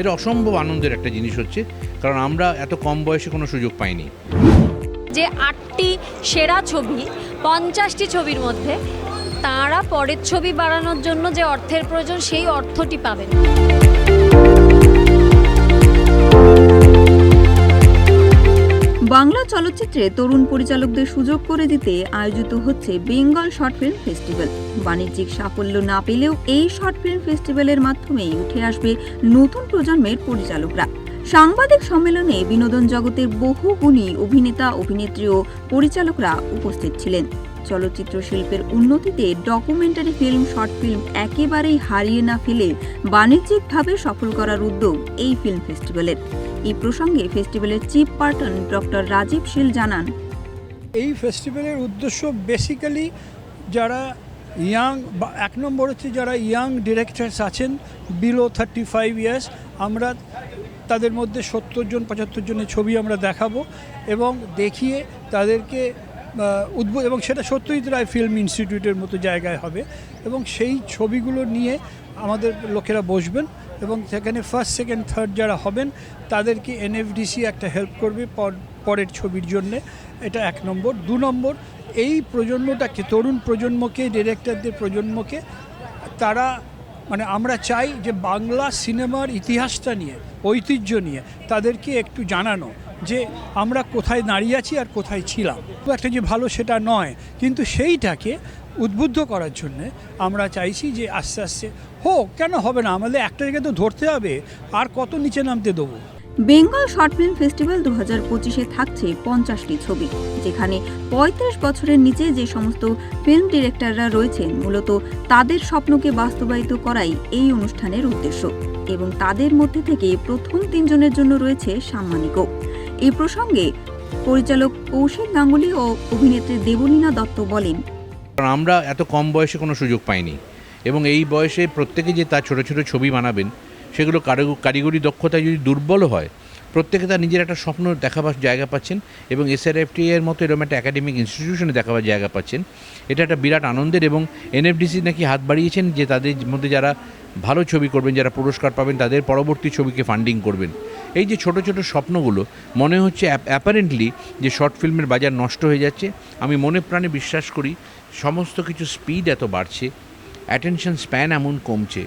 এটা অসম্ভব আনন্দের একটা জিনিস হচ্ছে, কারণ আমরা এত কম বয়সে কোনো সুযোগ পাইনি। যে আটটি সেরা ছবি, পঞ্চাশটি ছবির মধ্যে তারা পরের ছবি বাড়ানোর জন্য যে অর্থের প্রয়োজন, সেই অর্থটি পাবেন। বাংলা চলচ্চিত্রে তরুণ পরিচালকদের সুযোগ করে দিতে আয়োজিত হচ্ছে বেঙ্গল শর্ট ফিল্ম ফেস্টিভ্যাল। বাণিজ্যিক সাফল্য না পেলেও এই শর্ট ফিল্ম ফেস্টিভ্যালের মাধ্যমেই উঠে আসবে নতুন প্রজন্মের পরিচালকরা। সাংবাদিক সম্মেলনে বিনোদন জগতের বহু গুণী অভিনেতা, অভিনেত্রী ও পরিচালকরা উপস্থিত ছিলেন। চলচ্চিত্র শিল্পের উন্নতিতে ডকুমেন্টারি ফিল্ম, শর্ট ফিল্ম একেবারেই হারিয়ে না ফেলে বাণিজ্যিকভাবে সফল করার উদ্যোগ এই ফিল্ম ফেস্টিভ্যালের। এই প্রসঙ্গে ফেস্টিভ্যালের chief patron doctor Rajiv Sheel জানান। এই ফেস্টিভ্যালের উদ্দেশ্য বেসিক্যালি যারা ইয়াং বা এক নম্বর হচ্ছে যারা ইয়াং ডিরেক্টার্স আছেন বিলো থার্টি ফাইভ ইয়ার্স আমরা তাদের মধ্যে সত্তর জন, পঁচাত্তর জনের ছবি আমরা দেখাবো এবং দেখিয়ে তাদেরকে উদ্বোধ এবং সেটা সত্যজিৎ রায় ফিল্ম ইনস্টিটিউটের মতো জায়গায় হবে এবং সেই ছবিগুলো নিয়ে আমাদের লোকেরা বসবেন। এবং সেখানে ফার্স্ট সেকেন্ড থার্ড যারা হবেন, তাদেরকে এনএফডিসি একটা হেল্প করবে পর- পরের ছবির জন্যে। এটা এক নম্বর। দু নম্বর, এই প্রজন্মটাকে, তরুণ প্রজন্মকে ডিরেক্টরদের প্রজন্মকে, তারা মানে আমরা চাই যে বাংলা সিনেমার ইতিহাসটা নিয়ে, ঐতিহ্য নিয়ে, তাদেরকে একটু জানানো যে আমরা কোথায় দাঁড়িয়ে আছি আর কোথায় ছিলাম। একটা যে ভালো সেটা নয়, কিন্তু সেইটাকে উদ্বুদ্ধ করার জন্যে আমরা চাইছি যে আস্তে আস্তে, হোক, কেন হবে না? আমাদের একটা জায়গায় তো ধরতে হবে, আর কত নিচে নামতে দেবো? বেঙ্গল শর্ট ফিল্ম ফেস্টিভ্যাল দু হাজার পঁচিশে থাকছে পঞ্চাশটি ছবি, যেখানে পঁয়ত্রিশ বছরের নিচে যে সমস্ত ফিল্ম ডিরেক্টররা রয়েছেন, মূলত তাদের স্বপ্নকে বাস্তবায়িত করাই এই অনুষ্ঠানের উদ্দেশ্য এবং তাদের মধ্যে থেকে প্রথম তিনজনের জন্য রয়েছে সাম্মানিকও এই প্রসঙ্গে পরিচালক কৌশিক গাঙ্গুলি ও অভিনেত্রী দেবলীনা দত্ত বলেন কারণ আমরা এত কম বয়সে কোনো সুযোগ পাইনি। এবং এই বয়সে প্রত্যেকে যে তার ছোটো ছোটো ছবি বানাবেন, সেগুলো কারিগ- কারিগরি দক্ষতায় যদি দুর্বল হয় প্রত্যেকে তার নিজের একটা স্বপ্ন দেখাবার জায়গা পাচ্ছেন এবং এসআরএফটি এর মতো এরকম একটা একাডেমিক ইনস্টিটিউশনে দেখাবার জায়গা পাচ্ছেন। এটা একটা বিরাট আনন্দের এবং এনএফডিসি নাকি হাত বাড়িয়েছেন যে তাদের মধ্যে যারা ভালো ছবি করবেন, যারা পুরস্কার পাবেন, তাদের পরবর্তী ছবিকে ফান্ডিং করবেন। এই যে ছোট ছোট স্বপ্নগুলো, মনে হচ্ছে অ্যাপারেন্টলি যে শর্ট ফিল্মের বাজার নষ্ট হয়ে যাচ্ছে। আমি মনে প্রাণে বিশ্বাস করি, সমস্ত কিছু স্পিড এত বাড়ছে অ্যাটেনশন স্প্যান এমন কমছে।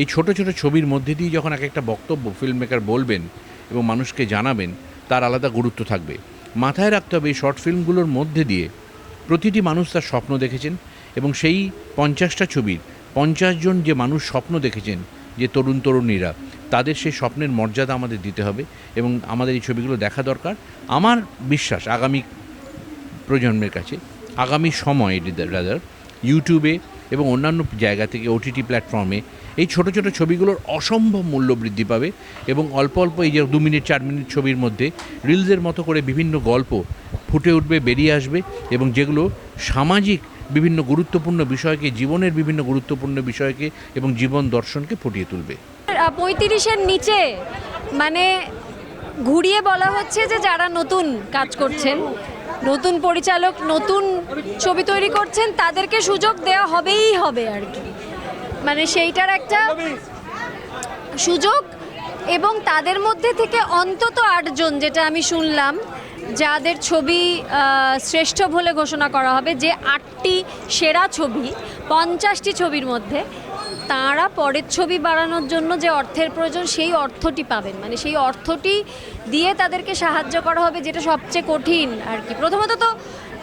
এই ছোট ছোট ছবির মধ্যে দিয়ে যখন এক একটা বক্তব্য ফিল্ম মেকার বলবেন এবং মানুষকে জানাবেন, তার আলাদা গুরুত্ব থাকবে। মাথায় রাখতে হবে এই শর্ট ফিল্মগুলোর মধ্যে দিয়ে প্রতিটি মানুষ তার স্বপ্ন দেখেছেন এবং সেই পঞ্চাশটা ছবির পঞ্চাশ জন যে মানুষ স্বপ্ন দেখেছেন, যে তরুণ তরুণীরা, তাদের সেই স্বপ্নের মর্যাদা আমাদের দিতে হবে এবং আমাদের এই ছবিগুলো দেখা দরকার। আমার বিশ্বাস, আগামী প্রজন্মের কাছে, আগামী সময়ে রাদার ইউটিউবে এবং অন্যান্য জায়গা থেকে ওটিটি প্ল্যাটফর্মে এই ছোট ছোট ছবিগুলোর অসম্ভব মূল্য বৃদ্ধি পাবে এবং অল্প অল্প এই যে দু মিনিট, চার মিনিট ছবির মধ্যে রিলসের মতো করে বিভিন্ন গল্প ফুটে উঠবে, বেরিয়ে আসবে এবং যেগুলো সামাজিক বিভিন্ন গুরুত্বপূর্ণ বিষয়কে, জীবনের বিভিন্ন গুরুত্বপূর্ণ বিষয়কে এবং জীবন দর্শনকে ফুটিয়ে তুলবে। পঁয়ত্রিশের নিচে মানে ঘুরিয়ে বলা হচ্ছে যে যারা নতুন কাজ করছেন নতুন পরিচালক, নতুন ছবি তৈরি করছেন, তাদেরকে সুযোগ দেওয়া হবেই হবে আর কি। মানে সেইটার একটা সুযোগ এবং তাদের মধ্যে থেকে অন্তত আটজন, যেটা আমি শুনলাম, যাদের ছবি শ্রেষ্ঠ বলে ঘোষণা করা হবে, যে আটটি সেরা ছবি, পঞ্চাশটি ছবির মধ্যে তাঁরা পরের ছবি বাড়ানোর জন্য যে অর্থের প্রয়োজন, সেই অর্থটি পাবেন। মানে সেই অর্থটি দিয়ে তাদেরকে সাহায্য করা হবে, যেটা সবচেয়ে কঠিন আর কি। প্রথমত তো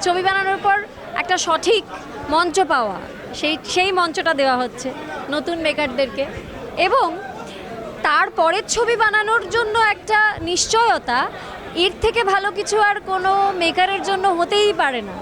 ছবি বানানোর পর একটা সঠিক মঞ্চ পাওয়া, সেই সেই মঞ্চটা দেওয়া হচ্ছে নতুন মেকারদেরকে। এবং তারপরের ছবি বানানোর জন্য একটা নিশ্চয়তা, এর থেকে ভালো কিছু আর কোনো মেকারের জন্য হতেই পারে না।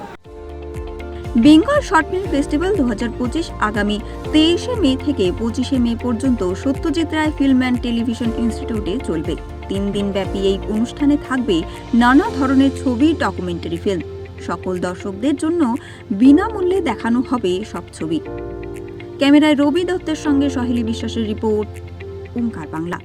বেঙ্গল শর্ট ফিল্ম ফেস্টিভ্যাল দু হাজার পঁচিশ আগামী তেইশে মে থেকে পঁচিশে মে পর্যন্ত Satyajit Ray film and television ইনস্টিটিউটে চলবে। তিন দিন ব্যাপী এই অনুষ্ঠানে থাকবে নানা ধরনের ছবি, ডকুমেন্টারি ফিল্ম। সকল দর্শকদের জন্য বিনামূল্যে দেখানো হবে সব ছবি। ক্যামেরায় রবি দত্তের সঙ্গে সহেলি বিশ্বাসের রিপোর্ট, ওঙ্কার বাংলা।